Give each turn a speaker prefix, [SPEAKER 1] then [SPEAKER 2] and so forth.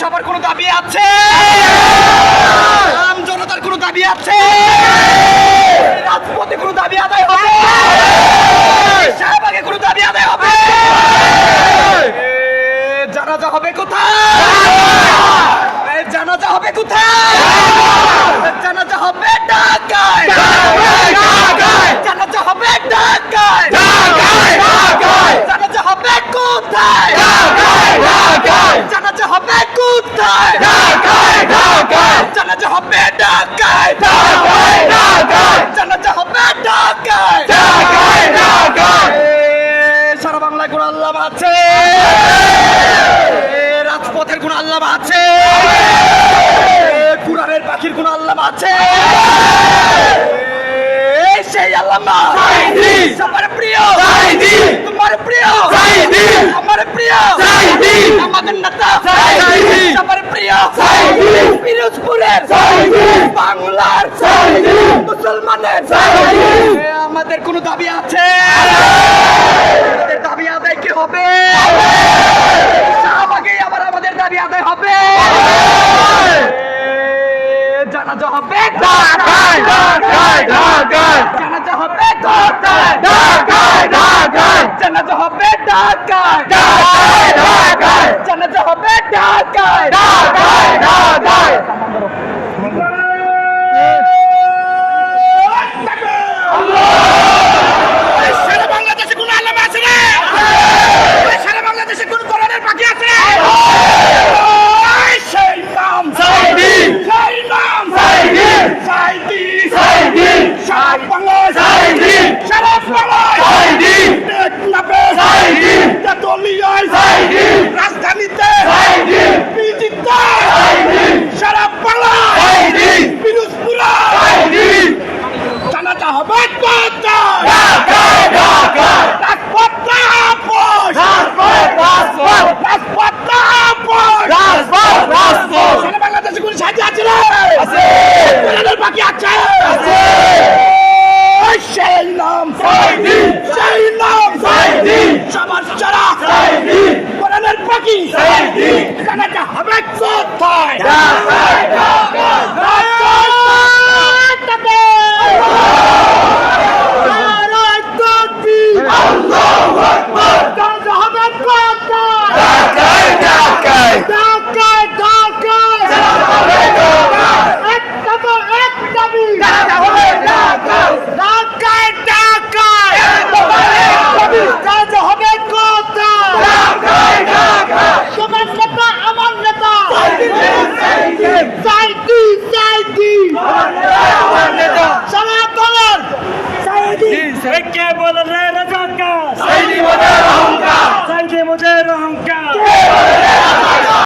[SPEAKER 1] সবার কোনো দাবি আছে আম জনতার কোনো দাবি আছে রাজপথে কোনো দাবি আদায় হবে শাহবাগে কোনো দাবি আদায় হবে আল্লাহ আছে। কুরআনের পাখির কোন আল্লাহ আছে? সেই আল্লাহ আমার প্রিয়।
[SPEAKER 2] সাইদি।
[SPEAKER 1] তোমার প্রিয়।
[SPEAKER 2] সাইদি।
[SPEAKER 1] আমার প্রিয়।
[SPEAKER 2] সাইদি।
[SPEAKER 1] আমাদের নেতা। আমার প্রিয়।
[SPEAKER 2] সাইদি।
[SPEAKER 1] পিরোজপুরের।
[SPEAKER 2] সাইদি।
[SPEAKER 1] বাংলার।
[SPEAKER 2] সাইদি।
[SPEAKER 1] মুসলমানের। সাইদি। আমাদের কোনো দাবি আছে? হবে
[SPEAKER 2] ঢাকায় ঢাকায় ঢাকায়।
[SPEAKER 1] জানাজা হবে ঢাকায়
[SPEAKER 2] ঢাকায় ঢাকায়।
[SPEAKER 1] জানাজা হবে ঢাকায়
[SPEAKER 2] ঢাকায় ঢাকায়।
[SPEAKER 1] নাম
[SPEAKER 2] সাইদি
[SPEAKER 1] সেই নাম
[SPEAKER 2] সাইদি
[SPEAKER 1] সমাজ ছাড়া
[SPEAKER 2] সাইদি
[SPEAKER 1] কোরআনের পাখি।
[SPEAKER 2] সাইদি
[SPEAKER 1] কানাটা হবে
[SPEAKER 3] get down! রে রাজাকার
[SPEAKER 2] সাইদি মুজাহির অহংকার
[SPEAKER 3] সাইদি মুজাহির অহংকার